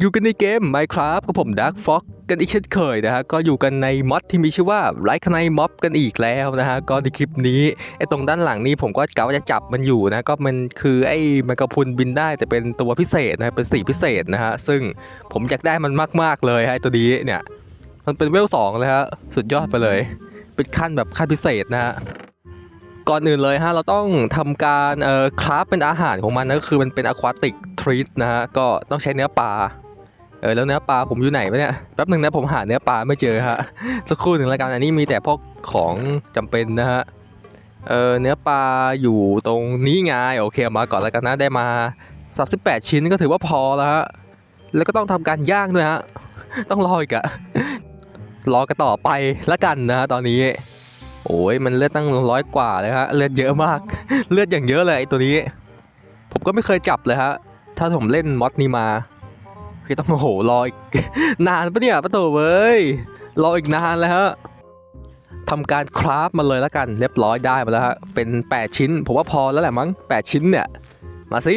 อยู่กันในเกม Minecraft กับผม Dark Fox กันอีกเช่นเคยนะฮะ ก็อยู่กันในม็อดที่มีชื่อว่าไ i ค e นม็อบกันอีกแล้วนะฮะ ก็ในคลิปนี้ไอ้ตรงด้านหลังนี้ผมก็กะว่าจะจับมันอยู่นะ ก็มันคือไอ้แมงกะพรุนบินได้แต่เป็นตัวพิเศษนะ เป็นสีพิเศษนะฮะ ซึ่งผมอยากได้มันมากๆเลยฮะไอตัวนี้เนี่ย มันเป็นเวลสองเลยฮะ สุดยอดไปเลย เป็นขั้นแบบขั้นพิเศษนะฮะก่อนอื่นเลยฮะเราต้องทำการเอ่อคราฟเป็นอาหารของมันนะก็คือมันเป็นอควาติกทรีตนะฮะก็ต้องใช้เนื้อปลา เออแล้วเนื้อปลาผมอยู่ไหนวะเนี่ยแป๊บหนึ่งนะผมหาเนื้อปลาไม่เจอฮะสักครู่หนึ่งแล้วกันอันนี้มีแต่พวกของจำเป็นนะฮะเออเนื้อปลาอยู่ตรงนี้ไงโอเคเอามาก่อนแล้วกันนะได้มา38ชิ้นก็ถือว่าพอแล้วฮะแล้วก็ต้องทำการย่างด้วยฮะต้องรออีกอะรอกันต่อไปแล้วกันนะฮะตอนนี้ โอ้ยมันเลือดตั้งร้อยกว่าเลยฮะเลือดเยอะมาก เลือดอย่างเยอะเลยไอตัวนี้ ผมก็ไม่เคยจับเลยฮะถ้าผมเล่นมอดนี้มา คือต้องโอ้โหรออีกนานปะเนี่ยประโตเว้ยรออีกนานแล้วฮะทำการคราฟมาเลยแล้วกันเรียบร้อยได้มาแล้วฮะเป็น 8 ชิ้น ผมว่าพอแล้วแหละมั้ง8 ชิ้นเนี่ย มาสิ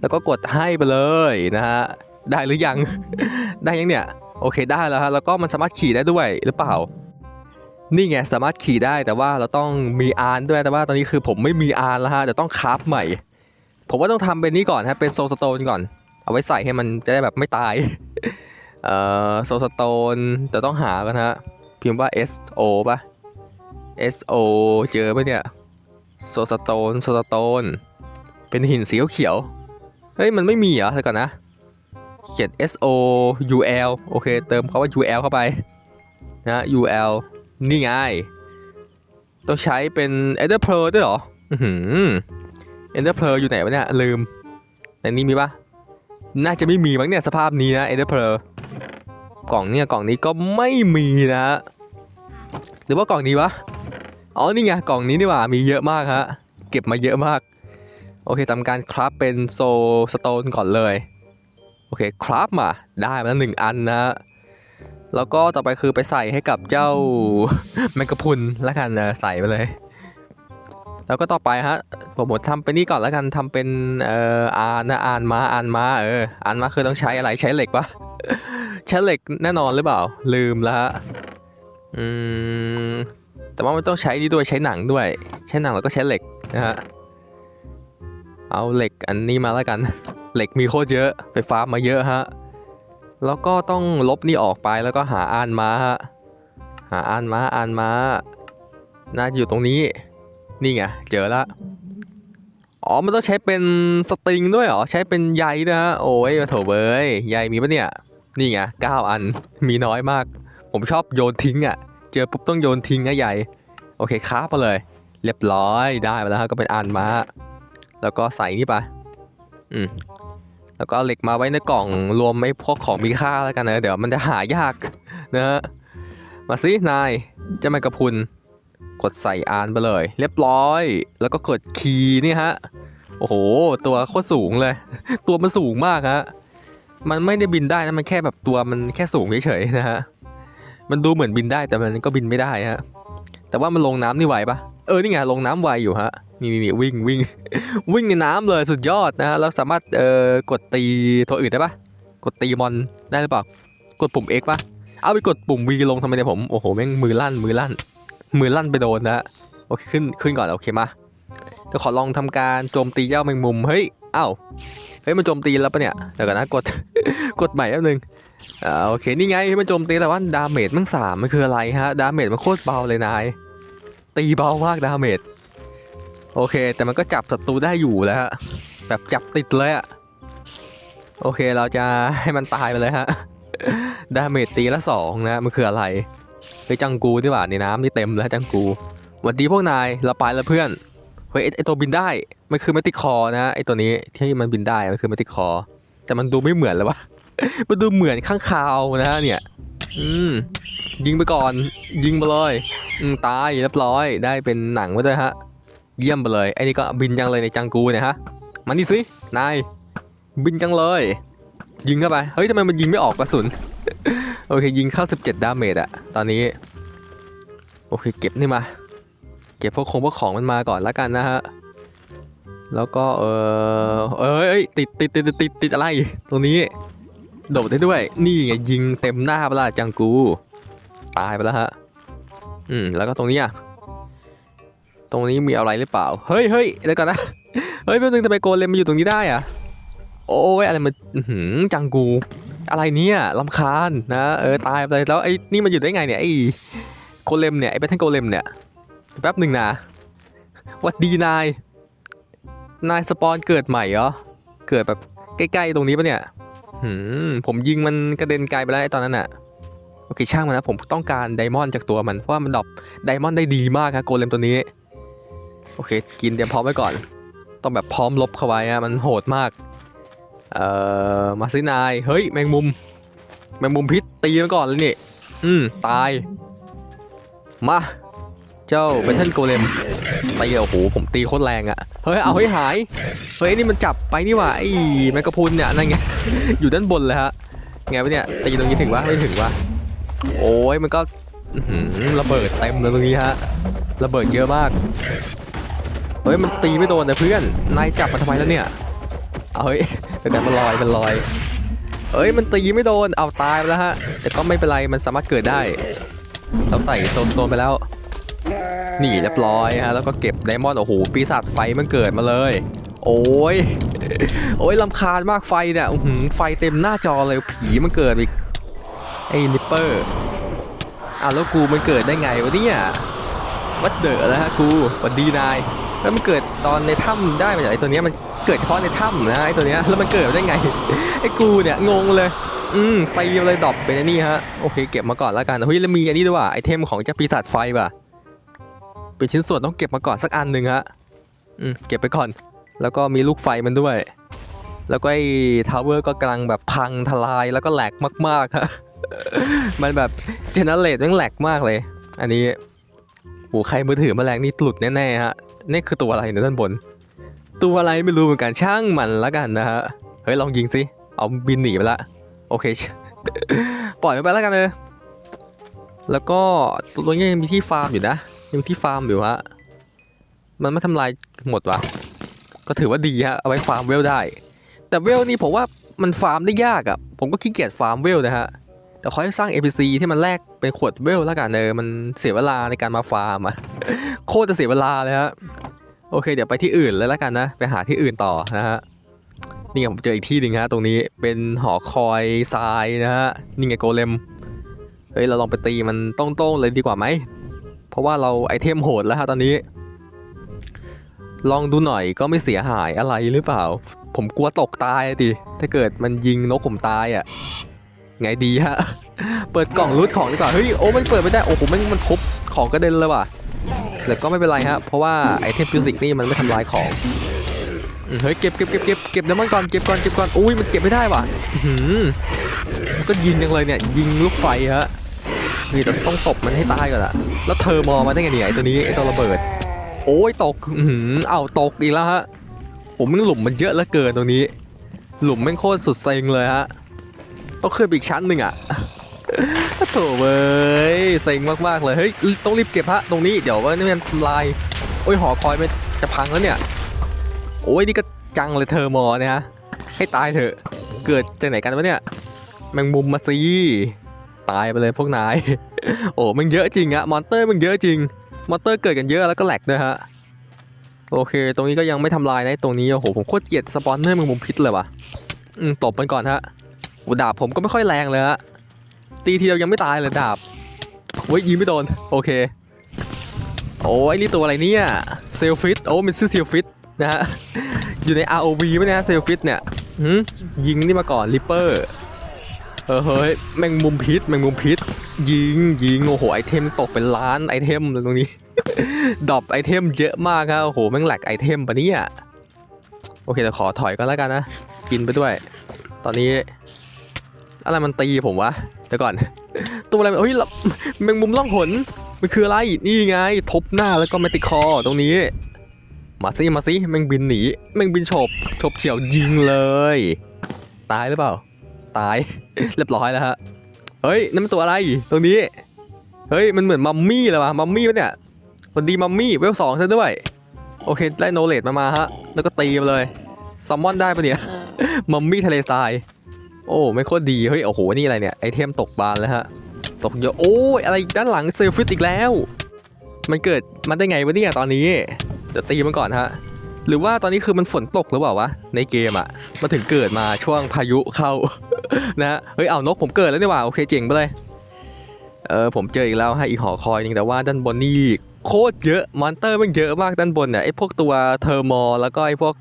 แล้วก็กดให้ไปเลยนะฮะได้หรือยัง ได้ยังเนี่ย โอเคได้แล้วฮะแล้วก็มันสามารถขี่ได้ด้วยหรือเปล่า นี่ไงสามารถขี่ได้แต่ว่าเราต้องมีอาร์ด้วยแต่ว่าตอนนี้คือผมไม่มีอาร์แล้วฮะเดี๋ยวต้องคราฟใหม่ ผมว่าต้องทำเป็นนี้ก่อนฮะเป็นโซลสโตนก่อน เอาไว้ใส่ให้มันจะได้แบบไม่ตาย เอ่อโซสโตนแต่ต้องหากันฮะ พิมพ์ว่า S O ป่ะ S O เจอปะเนี่ยโซสโตนโซสโตนเป็นหินสีเขียว เฮ้ย มันไม่มีเหรอเดี๋ยวก่อนนะ เขียน S O U L โอเค เติมคาว่า U L เข้าไป นะ U L นี่ไง ต้องใช้เป็น Ender Pearl ด้วยเหรอ อือหือ Ender Pearl อยู่ไหนวะเนี่ย ลืมแต่นี่มีปะ น่าจะไม่มีมั้งเนี่ยสภาพนี้นะ Ender Pearl กล่องเนี่ยกล่องนี้ก็ไม่มีนะหรือว่ากล่องนี้วะอ๋อนี่ไงกล่องนี้นี่หว่ามีเยอะมากฮะเก็บมาเยอะมาก โอเคทำการคราฟเป็นโซสโตนก่อนเลย โอเคคราฟมาได้มาแล้วหนึ่งอันนะแล้วก็ต่อไปคือไปใส่ให้กับเจ้าแมงกะพุนล้วกันนะใส่ไปเลย แล้วก็ต่อไปฮะผมหมดทำเป็นนี่ก่อนแล้วกันทำเป็นเอ่ออ่านนะอ่านมาอ่านมาเอออ่านมาคือต้องใช้อะไรใช้เหล็กปะใช้เหล็กแน่นอนหรือเปล่า ลืมแล้วฮะอืมแต่ว่ามันต้องใช้นี่ด้วยใช้หนังด้วย ใช้หนังแล้วก็ใช้เหล็กนะฮะเอาเหล็กอันนี้มาแล้วกัน เหล็กมีโคตรเยอะไปฟาร์มมาเยอะฮะแล้วก็ต้องลบนี่ออกไปแล้วก็หาอ่านมาฮะหาอ่านมาอ่านมาน่าอยู่ตรงนี้ นี่ไง เจอละ อ๋อ มันต้องใช้เป็นสตริงด้วยเหรอ ใช้เป็นใยนะฮะ โอ้ยโถเว้ยใยมีปะเนี่ย นี่ไงเก้าอัน มีน้อยมาก ผมชอบโยนทิ้งอะ่ะ เจอปุ๊บต้องโยนทิ้งนะใยโอเคคราฟมาเลย เรียบร้อย ได้มาแล้วฮะ ก็เป็นอ่านมา แล้วก็ใส่นี่ไป อืม แล้วก็เอาเหล็กมาไว้ในกล่องรวมไม่พวกของมีค่าแล้วกันนะ เดี๋ยวมันจะหายากนะฮะ มาสินายเจะแมงกะพุน กดใส่อานไปเลย เรียบร้อย แล้วก็กดคีย์นี่ฮะ โอ้โห ตัวโคตรสูงเลย ตัวมันสูงมากฮะ มันไม่ได้บินได้นะ มันแค่แบบตัวมันแค่สูงเฉยๆนะฮะ มันดูเหมือนบินได้แต่มันก็บินไม่ได้ฮะ แต่ว่ามันลงน้ำนี่ไหวปะเออ นี่ไงลงน้ำไวอยู่ฮะ นี่นี่วิ่งวิ่งวิ่งในน้ำเลยสุดยอดนะฮะ แล้วสามารถเอ่อกดตีตัวอื่นได้ปะกดตีมอนได้หรือเปล่า กดปุ่ม X ปะเอาไปกดปุ่ม V ลงทำไมเนี่ยผม โอ้โห แม่งมือลั่นมือลั่น มือลั่นไปโดนนะฮะโอเคขึ้นขึ้นก่อนโอเคมาเดี๋ยวขอลองทำการโจมตีเจ้าแมงมุมเฮ้ยเอ้าเฮ้ยมันโจมตีแล้วปะเนี่ยเดี๋ยวก่อนนะกดกดใหม่แป๊บนึงอ่าโอเคนี่ไงมันโจมตีแต่ว่าดาเมจมันสามมันคืออะไรฮะดาเมจมันโคตรเบาเลยนายตีเบามากดาเมจโอเค แต่มันก็จับศัตรูได้อยู่แล้วฮะแบบจับติดเลยอะโอเคเราจะให้มันตายไปเลยฮะดาเมจตีละสองนะมันคืออะไร เฮ้ยจังกูที่ว่าในน้ำนี่เต็มแล้วจังกูหวันดีพวกนายเราไปแล้วเพื่อนเฮ้ยไอตัวบินได้มันคือมัติดคอนะไอตัวนี้ที่มันบินได้มันคือมัติดคอ แต่มันดูไม่เหมือนเลยวะมันดูเหมือนข้างคาวนะเนี่ยอืมยิงไปก่อน ยิงไปเลยอืมตายเรียบร้อยได้เป็นหนังไว้ด้วยฮะ เยี่ยมไปเลยไอ้นี่ก็บินจังเลยในจังกูเนี่ยฮะมานี่สินายบินจังเลย ยิงเข้าไปเฮ้ยทำไมมันยิงไม่ออกกระสุน โอเคยิงเข้า 17 ดาเมจอะตอนนี้ โอเคเก็บนี่มา เก็บพวกของพวกของมันมาก่อนล้วกันนะฮะ แล้วก็เออเอ้ยติดติดติดติดติดอะไร ตรงนี้ โดดได้ด้วย นี่ไงยิงเต็มหน้าไปละจังกู ตายไปแล้วฮะ อืมแล้วก็ตรงนี้อะตรงนี้มีอะไรหรือเปล่า เฮ้ยเฮ้ยเดี๋ยวก่อนนะ เฮ้ยแป๊บนึงทำไมโกเลมมาอยู่ตรงนี้ได้อะโอ้ยอะไรมันอื้อหือจังกู อะไรเนี่ยลำคาญนะเออตายไปแล้วไอ้นี่มันอยู่ได้ไงเนี่ยไอ้โกเลมเนี่ยไอ้แบทเทิลโกเลมเนี่ยแป๊บหนึ่งนะวัดดีนายนายสปอนเกิดใหม่เหรอเกิดแบบใกล้ๆตรงนี้ปะเนี่ยหืมผมยิงมันกระเด็นไกลไปแล้วไอ้ตอนนั้นอะโอเคช่างมันนะผมต้องการไดมอนด์จากตัวมันเพราะว่ามันดรอปไดมอนด์ได้ดีมากครับโกเลมตัวนี้โอเค กินเตรียมพร้อมไว้ก่อน ต้องแบบพร้อมลบเข้าไว้อะมันโหดมาก เอ่อมาซินาย เฮ้ย แมงมุม แมงมุมพิษตีมันก่อนเลยนี่ อืม ตาย มา เจ้าเบทเทิลโกเลมตีโอ้โห ผมตีโคตรแรงอะเฮ้ย เอาให้หาย เฮ้ย นี่มันจับไปนี่หว่า ไอ้แมกกาพุนเนี่ย นั่นไง อยู่ด้านบนเลยฮะ ไงวะเนี่ย ตีตรงนี้ถึงวะไม่ถึงวะโอ้ย มันก็ระเบิดเต็มเลยตรงนี้ฮะ ระเบิดเยอะมาก เฮ้ย มันตีไม่โดนนะเพื่อน นายจับมันทำไมแล้วเนี่ย เฮ้ยเดี๋ยวกันมันลอยมันลอยเอ้ยมันตีไม่โดนเอาตายไปแล้วฮะ แต่ก็ไม่เป็นไรมันสามารถเกิดได้ เราใส่โซนโซนไปแล้วนี่เรียบร้อยฮะแล้วก็เก็บไดมอนด์โอ้โหปีศาจไฟมันเกิดมาเลย โอ้ยโอ้ยลำคาญมากไฟเนี่ยอื้อหืไฟเต็มหน้าจอเลยผีมันเกิดอีกไอ้นิปเปอร์อะแล้วกูมันเกิดได้ไงวะเนี่ยวัดเดอแล้วฮะกูวัสดีนายแล้วมันเกิดตอนในถ้ำได้มาจากไอ้ตัวเนี้ยมัน เกิดเฉพาะในถ้ำนะไอตัวเนี้ยแล้วมันเกิดได้ไงไอกูเนี่ยงงเลยอืมตีเลยดรอปไปในนี่ฮะโอเคเก็บมาก่อนแล้วกันเฮ้ยแล้วมีอันนี้ด้วยว่ะไอเทมของเจ้าปีศาจไฟป่ะเป็นชิ้นส่วนต้องเก็บมาก่อนสักอันหนึ่งฮะอืมเก็บไปก่อน แล้วก็มีลูกไฟมันด้วย แล้วก็ไอทาวเวอร์ก็กำลังแบบพังทลายแล้วก็แหลกมากๆฮะมันแบบเจเนเรตมันแหลกมากเลย อันนี้โหใครมือถือแมลงนี่หลุดแน่ๆฮะนี่คือตัวอะไรในด้านบน ตัวอะไรไม่รู้เหมือนกันช่างมันแล้วกันนะฮะ เฮ้ยลองยิงสิ เอาบินหนีไปละ โอเค ปล่อยไปแล้วกันเลย แล้วก็ตัวนี้ยังมีที่ฟาร์มอยู่นะ ยังมีที่ฟาร์มอยู่ฮะ มันไม่ทำลายหมดวะก็ถือว่าดีฮะ เอาไว้ฟาร์มเวลได้ แต่เวลนี่ผมว่ามันฟาร์มได้ยากอะ่ะ ผมก็ขี้เกียจฟาร์มเวลนะฮะ แต่ขอให้สร้าง NPC ที่มันแลกเป็นขวดเวลแล้วกันเออมันเสียเวลาในการมาฟาร์มอะโคตรจะเสียเวลาเลยฮะ โอเค เดี๋ยวไปที่อื่นเลยแล้วกันนะ ไปหาที่อื่นต่อนะฮะ นี่ไงผมเจออีกที่หนึ่งฮะ ตรงนี้เป็นหอคอยทรายนะฮะ นี่ไงโกเลม เฮ้ย เราลองไปตีมันโต้งๆเลยดีกว่าไหม เพราะว่าเราไอเทมโหดแล้วฮะตอนนี้ ลองดูหน่อยก็ไม่เสียหายอะไรหรือเปล่า ผมกลัวตกตายดิถ้าเกิดมันยิงนกผมตายอะ ไงดีฮะ เปิดกล่องรูดของดีกว่า เฮ้ย โอ้มันเปิดไม่ได้ โอ้โหมันมันทุบของกระเด็นเลยว่ะ แต่ก็ไม่เป็นไรฮะเพราะว่าไอเทมฟิสิกนี่มันไม่ทำลายของเฮ้ยเก็บเก็บเก็บเก็บเก็บน้ำมันก่อนเก็บก่อนเก็บก่อนอุ้ยมันเก็บไม่ได้ว่ะมันก็ยิงจังเลยเนี่ยยิงลูกไฟฮะนี่เราต้องตบมันให้ตายก่อนอะแล้วเธอมอมาได้ไงเนี่ยไอตัวนี้ไอตัวระเบิด โอ้ยตกอื้อเอาตกอีกแล้วฮะผมมันหลุมมันเยอะเหลือเกินตรงนี้ หลุมแม่งโคตรสุดเซ็งเลยฮะต้องขึ้นไปอีกชั้นหนึ่งอะ โถเว้ยเซ็งมากๆเลยเฮ้ยต้องรีบเก็บฮะตรงนี้เดี๋ยวว่านี่มันทำลายโอ้ยหอคอยมันจะพังแล้วเนี่ยโอ้ยนี่ก็จังเลยเธอมอเนี่ยฮะให้ตายเถอะเกิดจากไหนกันวะเนี่ยแมงมุมมาซีตายไปเลยพวกนายโอ้มันเยอะจริงอะมอนเตอร์มันเยอะจริงมอนเตอร์เกิดกันเยอะแล้วก็แหลกด้วยฮะโอเค ตรงนี้ก็ยังไม่ทำลายนะตรงนี้โอ้โหผมโคตรเกลียดสปอนเนอร์แมงมุมพิษเลยว่ะอืมตบมันก่อนฮะอุดาบผมก็ไม่ค่อยแรงเลยฮะ ตีทีเดียวยังไม่ตายเลยดาบเว้ยยิงไม่โดน โอเค โอ้ยนี่ตัวอะไรเนี่ยเซลฟิตโอ้มันชื่อเซลฟิตนะฮะ อยู่ใน ROV ไหมเนะเซลฟิตเนี่ยหืมยิงนี่มาก่อนริปเปอร์เฮ้ยแมงมุมพิษแมงมุมพิษ ยิงยิงโอ้โหไอเทมตกเป็นล้านไอเทมตรงนี้ดรอปไอเทมเยอะมากครับโอ้โหแม่งแหลกไอเทมปะเนี่ยโอเคเดี๋ยวขอถอยก็แล้วกันนะ กินไปด้วย ตอนนี้ อะไรมันตีผมวะ เดี๋ยวก่อน ตัวอะไรมันเฮ้ยละแมงมุมล่องหนมันคืออะไรนี่ไง ทบหน้าแล้วก็เมติคอตรงนี้ มาสิมาสิแมงบินหนีแมงบินฉบฉบเฉียวยิงเลย ตายหรือเปล่า ตายเรียบร้อยแล้วฮะเฮ้ยนั่นมันตัวอะไรตรงนี้เฮ้ยมันเหมือนมัมมี่เลยวะมัมมี่ปะเนี่ยสวัสดีมัมมี่เวลสองซะด้วยโอเคได้โนเลดมามาฮะแล้วก็ตีมาเลยซัมมอนได้ปะเนี่ยมัมมี่ทะเลทราย โอ้ไม่โคตรดีเฮ้ยโอ้โหนี่อะไรเนี่ยไอเทมตกบานแล้วฮะตกเยอะโอ้ยอะไรด้านหลังเซลฟิตอีกแล้ว มันเกิดมันได้ไงวะเนี่ยตอนนี้เดี๋ยวตีมันก่อนฮะหรือว่าตอนนี้คือมันฝนตกหรือเปล่าวะในเกมอะ่ะมาถึงเกิดมาช่วงพายุเข้านะเฮ้ยเอานกผมเกิดแล้วนี่หว่าโอเคเจ๋งไปเลยเออผมเจออีกแล้วฮะอีกหอคอยนึงแต่ว่าด้านบนนี่โคตรเยอะมอนเตอร์มันเยอะมากด้านบนเนี่ยไอพวกตัวเทอร์มอลแล้วก็ไอพวก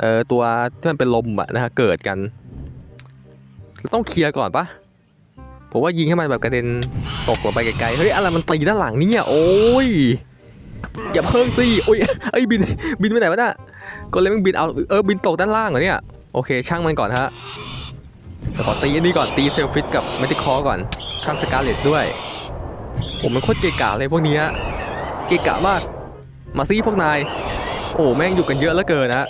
เอ่อตัวที่มันเป็นลมอะนะฮะเกิดกัน ต้องเคลียร์ก่อนปะผมว่ายิงให้มันแบบกระเด็นตกลงไปไกลๆ เฮ้ยอะไรมันตีด้านหลังนี่เนี่ย โอ้ย อย่าเพิ่งสิโอ้ยไอ้บินบินไปไหนวะน่ะก็เลยมันบินเอาเออบินตกด้านล่างเหรอเนี่ย โอเค ช่างมันก่อนฮะเดี๋ยวขอตีอันนี้ก่อนตีเซลฟิตกับเมติคอก่อนข้างสกาเลตด้วย ผมมันโคตรเกะกะเลยพวกนี้เกะกะมาก มาซี่พวกนาย โอ้แม่งอยู่กันเยอะเหลือเกินนะ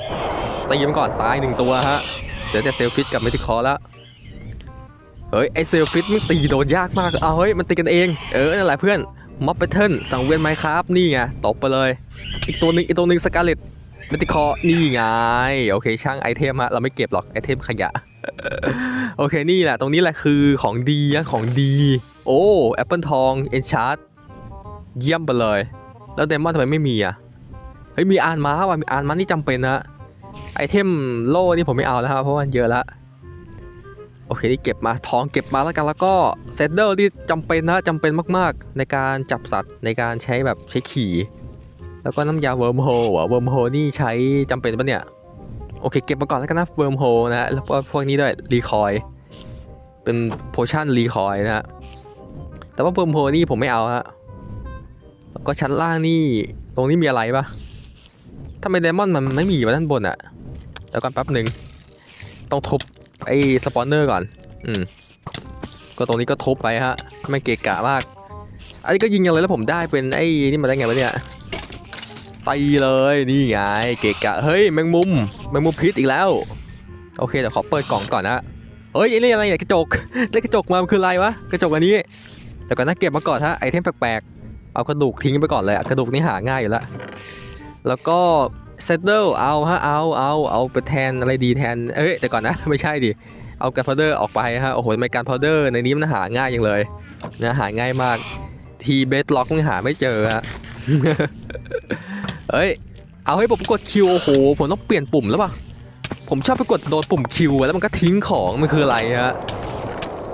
ตีมันก่อนตายหนึ่งตัวฮะเดี๋ยวแต่เซลฟิตกับเมติคอแล้ว เฮ้ยไอเซลฟิตมันตีโดนยากมาก เอาเฮ้ยมันตีกันเอง เออนั่นแหละเพื่อนม็อบแพทเทิร์นสังเวียนไมครับนี่ไงตบไปเลย อีกตัวหนึ่งอีกตัวหนึ่งสกาเลตเมติคอนี่ไงโอเคช่างไอเทมฮะเราไม่เก็บหรอกไอเทมขยะ โอเคนี่แหละ ตรงนี้แหละคือของดีของดี โอ้แอปเปิลทองเอนชาร์ดเยี่ยมไปเลย แล้วเดมอนทำไมไม่มีอะเฮ้ยมีอานม้าว่ะมีอานม้านี่จำเป็นนะไอเทมโล่นี่ผมไม่เอาแล้วครับเพราะมันเยอะละ โอเคที่เก็บมาทองเก็บมาแล้วกันแล้วก็เซตเดอร์ที่จำเป็นนะจำเป็นมากๆ ในการจับสัตว์ในการใช้แบบใช้ขี่ แล้วก็น้ำยาเวิร์มโฮอะเวิร์มโฮนี่ใช้จำเป็นปะเนี่ย โอเค เก็บมาก่อนแล้วกันนะเวิร์มโฮนะแล้วก็พวกนี้ด้วยรีคอยเป็นโพชั่นรีคอยนะฮะแต่ว่าเวิร์มโฮนี่ผมไม่เอาฮะแล้วก็ชั้นล่างนี่ตรงนี้มีอะไรปะทำไมไดมอนด์มันไม่มีอยู่ด้านบนอะแล้วก่อนแป๊บหนึ่งต้องทุบ ไอ้สปอนเนอร์ก่อน อืม ก็ตรงนี้ก็ทุบไปฮะ ไม่เกะกะมาก อันนี้ก็ยิงยังเลยแล้วผมได้เป็นไอ้นี่มาได้ไงวะเนี่ย ตีเลย นี่ไง เกะกะ เฮ้ยแมงมุม แมงมุมพิษอีกแล้ว โอเคเดี๋ยวขอเปิดกล่องก่อนนะเอ้ยไอ้นี่อะไรเนี่ยกระจก ได้กระจกมา มันคืออะไรวะ กระจกอันนี้เดี๋ยวก่อนนะเก็บมาก่อนฮะ ไอเทมแปลกๆ เอากระดูกทิ้งไปก่อนเลยอะกระดูกนี่หาง่ายอยู่แล้ว แล้วก็ เซตเดิลเอาฮะเอาเอาเอาไปแทนอะไรดีแทน เอ้ยแต่ก่อนนะไม่ใช่ดิ เอาการพาวเดอร์ออกไปฮะโอ้โหทำไมการพาวเดอร์ในนี้มันหาง่ายอย่างเลยนะหาง่ายมากทีเบสล็อกมันหาไม่เจอฮะเอ้ยเอาให้ผมกดคิวโอ้โหผมต้องเปลี่ยนปุ่มแล้วป่ะผมชอบไปกดโดนปุ่มคิวแล้วมันก็ทิ้งของมันคืออะไรฮะ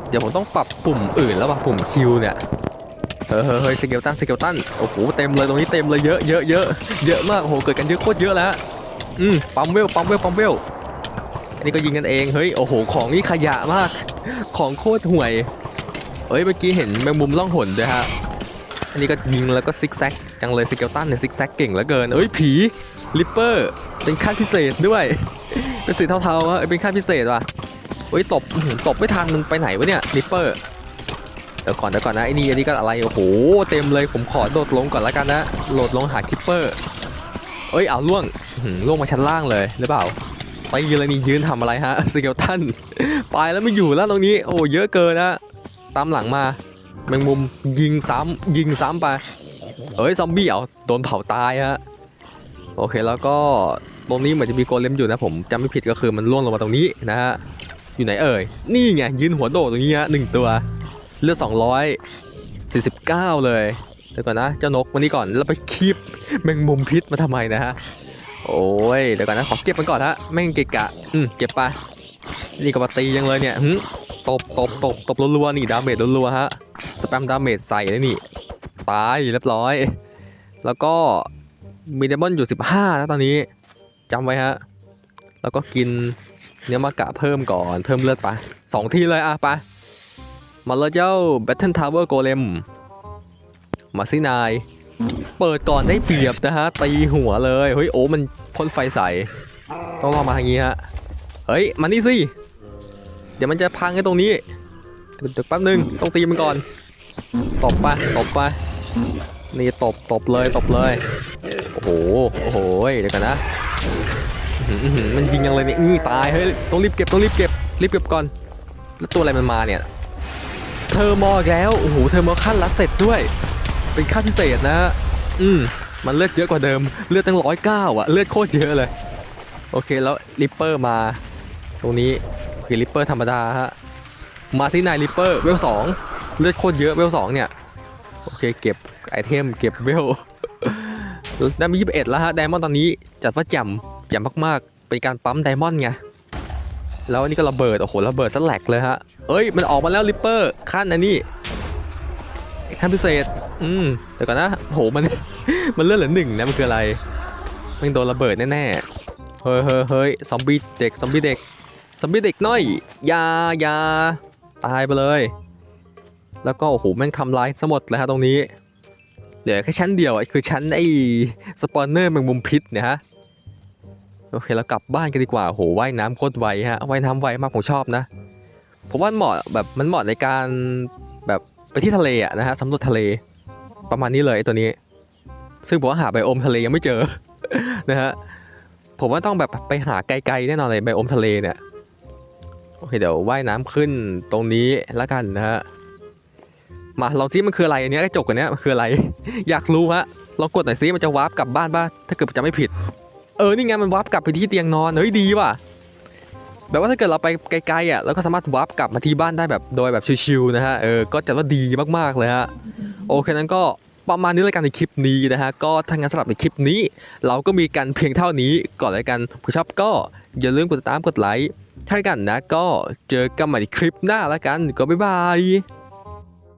เดี๋ยวผมต้องปรับปุ่มอื่นแล้วป่ะปุ่มคิวเนี่ย เฮ้ยเฮ้ยสเกลตันสเกลตันโอ้โหเต็มเลยตรงนี้เต็มเลยเยอะเยอะเยอะเยอะมากโอ้โหเกิดกันเยอะโคตรเยอะแล้วอืมปั๊มเวลปั๊มเวลปั๊มเวลอันนี้ก็ยิงกันเองเฮ้ยโอ้โหของนี่ขยะมาก ของโคตรห่วยเฮ้ยเมื่อกี้เห็นแมงมุมล่องหนด้วยฮะอันนี้ก็ยิงแล้วก็ซิกแซกจังเลยสเกลตันเนี่ยซิกแซกเก่งเหลือเกินเอ้ยผีลิปเปอร์เป็นขั้นพิเศษด้วยเป็นสีเทาๆอะเอ้ยเป็นขั้นพิเศษว่ะเฮ้ยตบตบไม่ทันมันไปไหนวะเนี่ยลิปเปอร์ เดี๋ยวก่อนเดี๋ยวก่อนนะไอ้นี่อันนี้ก็อะไรโอ้โหเต็มเลยผมขอโดดลงก่อนแล้วกันนะโหลดลงหาคิปเปอร์เอ้ยเอาล่วงล่วงมาชั้นล่างเลยหรือเปล่าไปยืนเลยนี่ยืนทำอะไรฮะสเกลตันไปแล้วไม่อยู่แล้วตรงนี้ โอ้เยอะเกินนะตามหลังมาแมงมุมยิงซ้ำยิงซ้ำไป เอ้ยซอมบี้เอาโดนเผาตายฮะโอเคแล้วก็ตรงนี้เหมือนจะมีโกเลมอยู่นะผมจำไม่ผิดก็คือมันล่วงลงมาตรงนี้นะฮะอยู่ไหนเอ่ยนี่ไงยืนหัวโดดตรงนี้ฮะหนึ่งตัว เลือด249 เลยเดี๋ยวก่อนนะ เจ้านกมานี่ก่อนแล้วไปคีบแมงมุมพิษมาทำไมนะฮะ โอ้ยเดี๋ยวก่อนนะ ขอเก็บมันก่อนฮะแม่งเกะกะ อืมเก็บไป นี่ก็มาตียังเลยเนี่ยหึตบตบตบตบรัวๆนี่ดาเมจรัวๆฮะ สแปมดาเมจใส่เลยนี่ ตายเรียบร้อย แล้วก็มีเดมอนอยู่ 15 นะตอนนี้จำไว้ฮะ แล้วก็กินเนื้อมากะเพิ่มก่อน เพิ่มเลือดไปสองทีเลยอะไป มาเลยเจ้า Battle Tower Golem มาซินาย เปิดก่อนได้เปรียบนะฮะ ตีหัวเลย เฮ้ย โอ้มันพ่นไฟใส่ ต้องรอมาทางนี้ฮะ เฮ้ย มานี่สิ เดี๋ยวมันจะพังไอ้ตรงนี้ เดี๋ยวแป๊บนึง ต้องตีมันก่อน ตบไปตบไปนี่ตบตบเลยตบเลย โอ้โห โอ้โห เดี๋ยวกันนะมันยิงยังเลยเนี่ยนี่ตาย เฮ้ย ต้องรีบเก็บ ต้องรีบเก็บ รีบเก็บก่อน แล้วตัวอะไรมันมาเนี่ย เทอร์มออีกแล้ว โอ้โห เทอร์มอขั้นลัดเสร็จด้วย เป็นขั้นพิเศษนะ อืม มันเลือดเยอะกว่าเดิม เลือดตั้งร้อยเก้าอะเลือดโคตรเยอะเลย โอเคแล้วริปเปอร์มา ตรงนี้โอเคริปเปอร์ธรรมดาฮะ มาที่นายริปเปอร์เวลสองเลือดโคตรเยอะเวลสองเนี่ย โอเคเก็บไอเทมเก็บเวลได้มี21แล้วฮะไดมอนด์ตอนนี้จัดว่าแจ่มแจ่มมากๆ เป็นการปั๊มไดมอนด์ไง แล้วอันนี่ก็ระเบิด โอ้โห ระเบิดสแลกเลยฮะ เอ้ย มันออกมาแล้วริปเปอร์ขั้นอันนี้ขั้นพิเศษ อืมเดี๋ยวก่อนนะโหมัน มันเลื่อนเหลือหนึ่งนะมันคืออะไรมันโดนระเบิดแน่ๆ เฮ้ยเฮ้ยเฮ้ยซอมบี้เด็กซอมบี้เด็กซอมบี้เด็กน้อยยายาตายไปเลย แล้วก็โอ้โหแม่งทำลายซะหมดเลยฮะตรงนี้เหลือแค่ชั้นเดียวอะคือชั้นไอ้สปอนเนอร์แมงมุมพิษเนี่ยฮะโอเคเรากลับบ้านกันดีกว่าโหว่ายน้ำโคตรไวฮะว่ายน้ำไวมากผมชอบนะ ผมว่ามันเหมาะแบบมันเหมาะในการแบบไปที่ทะเลอะนะฮะสำรวจทะเลประมาณนี้เลยไอ้ตัวนี้ ซึ่งผมว่าหาไบโอมทะเลยังไม่เจอนะฮะผมว่าต้องแบบไปหาไกลๆแน่นอนเลยไบโอมทะเลเนี่ยโอเคเดี๋ยวว่ายน้ำขึ้นตรงนี้แล้วกันนะฮะมาลองซิมันคืออะไรอันนี้กระจกอันนี้มันคืออะไร อยากรู้ฮะลองกดหน่อยซิมันจะวาร์ปกลับบ้านป่ะถ้าเกิดจะไม่ผิด เออนี่ไงมันวาร์ปกลับไปที่เตียงนอนเฮ้ยดีว่ะ แบบว่าถ้าเกิดเราไปไกลๆอะเราก็สามารถวาร์ปกลับมาที่บ้านได้แบบโดยแบบชิวๆนะฮะเออก็จะว่าดีมากๆเลยฮะโอเคนั้นก็ประมาณนี้เลยกันในคลิปนี้นะฮะก็ถ้างั้นสำหรับในคลิปนี้ เราก็มีกันเพียงเท่านี้ก่อนเลยกันผู้ชอบก็อย่าลืมกดติดตามกดไลค์ถ้ากันนะก็เจอกันใหม่ในคลิปหน้าแล้วกันก็บ๊ายบาย